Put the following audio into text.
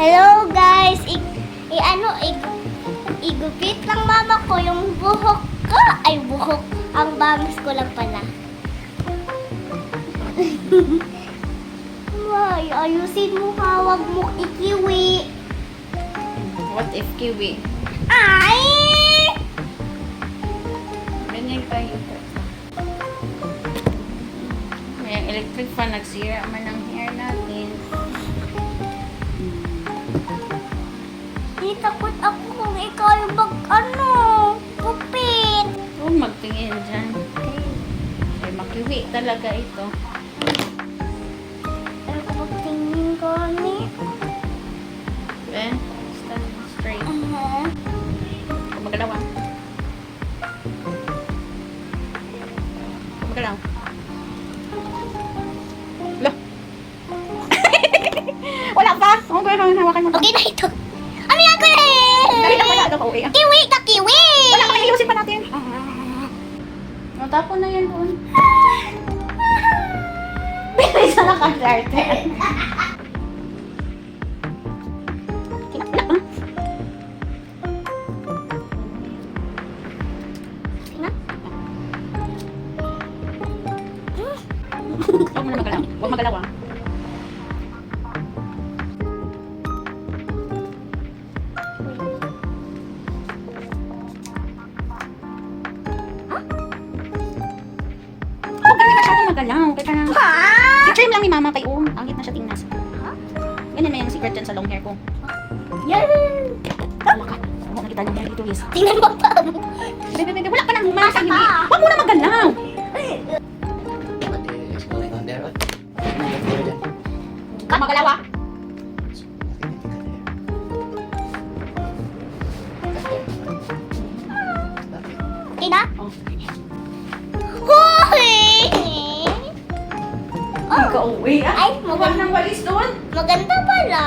Hello guys! I, i ano, i, igupit lang mama ko yung buhok ko. Ay, buhok. Ang bangs ko lang pala. Ay, ayusin mo ha. Huwag mo ikiwi. What if kiwi? Ay! Ganyan po. May electric fan nagsira man ang hair natin. Di takot ako kung ikaw yung mag, ano, gupit. Huwag magtingin dyan. Ay, makiwi talaga ito. Pero kung magtingin ko ni... Eh, stand straight. Uh, Kung magalaw ah. Magalaw. Hawakan mo. okay na ito. Ano yan, kuya? Dali na. Ano pa uwi ah. Kiwi ka, kiwi! Wala ka ayusin pa natin. Matapon na yan doon. Bilis na nakasarte. Kinapilak na. Tingnan. Huwag mo na magalaw. Huwag magalaw ah. Ka magalaw. Kaya na. Ha? I-trim lang ni mama kay Um. Ang na siya tingnan. Ganyan na yung secret dyan sa long hair ko. Yan! Wala ka. Huwag nakita yung hair dito, Liz. Tingnan mo pa. Bebe, bebe, wala ka nang humasa. Hindi. Huwag mo na magalaw. What is going on there? Huwag magalaw ah. Nothing, cut there. Cut there. Nothing. Okay na? Oh. Ikaw uwi ah. Ay, Huwag maganda, nang walis doon. maganda pala.